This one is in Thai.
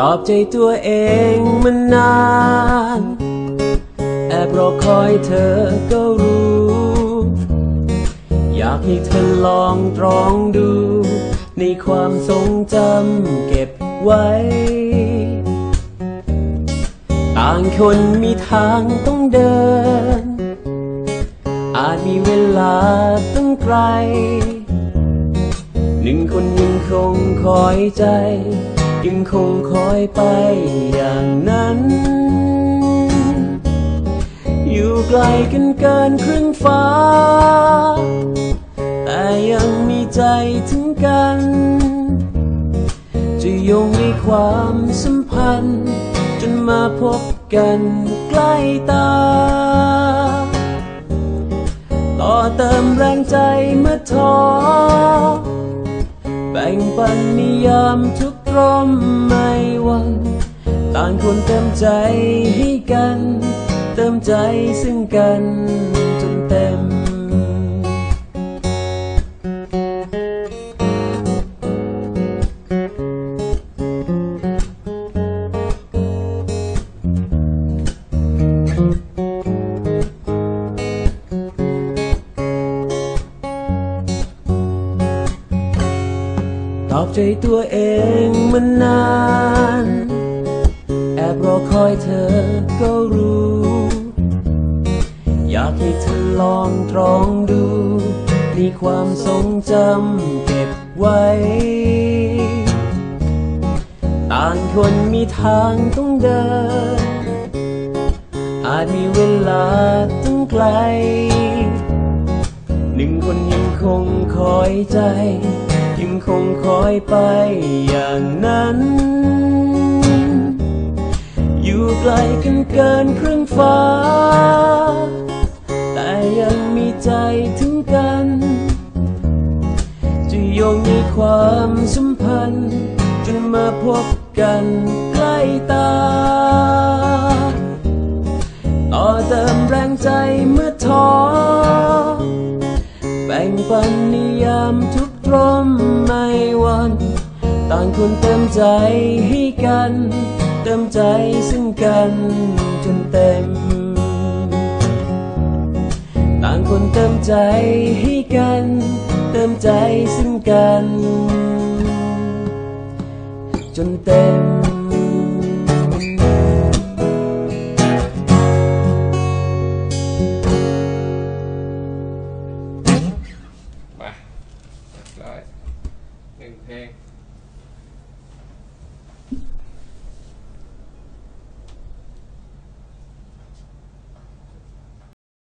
ตอบใจตัวเองมานาน แอบรอคอยเธอก็รู้ อยากให้เธอลองตรองดู ในความทรงจำเก็บไว้ ต่างคนมีทางต้องเดิน อาจมีเวลาต้องไกล หนึ่งคนยังคงคอยใจ ยังคงคอยไปอย่างนั้น อยู่ไกลกันเกินครึ่งฟ้า แต่ยังมีใจถึงกัน จะยงในความสัมพันธ์ จนมาพบกันใกล้ตา ต่อเติมแรงใจเมื่อท้อแบ่งปันนิยามทุก ร่มไม่วันต่างคนเติมใจให้กัน เติมใจซึ่งกัน ตอบใจตัวเองมานาน แอบรอคอยเธอก็รู้ อยากให้เธอลองตรองดูในความทรงจำเก็บไว้ ต่างคนมีทางต้องเดิน อาจมีเวลาต้องไกล หนึ่งคนยังคงคอยใจ ยังคงคอยไปอย่างนั้น อยู่ไกลกันเกินครึ่งฟ้า แต่ยังมีใจถึงกัน จะยงในความสัมพันธ์ จนมาพบกันใกล้ตา ต่อเติมแรงใจเมื่อท้อแบ่งปันนิยามทุกตรม วัน ต่างคนเติมใจให้กัน เติมใจซึ่งกันจนเต็ม ต่างคนเติมใจให้กัน เติมใจซึ่งกัน จนเต็ม pay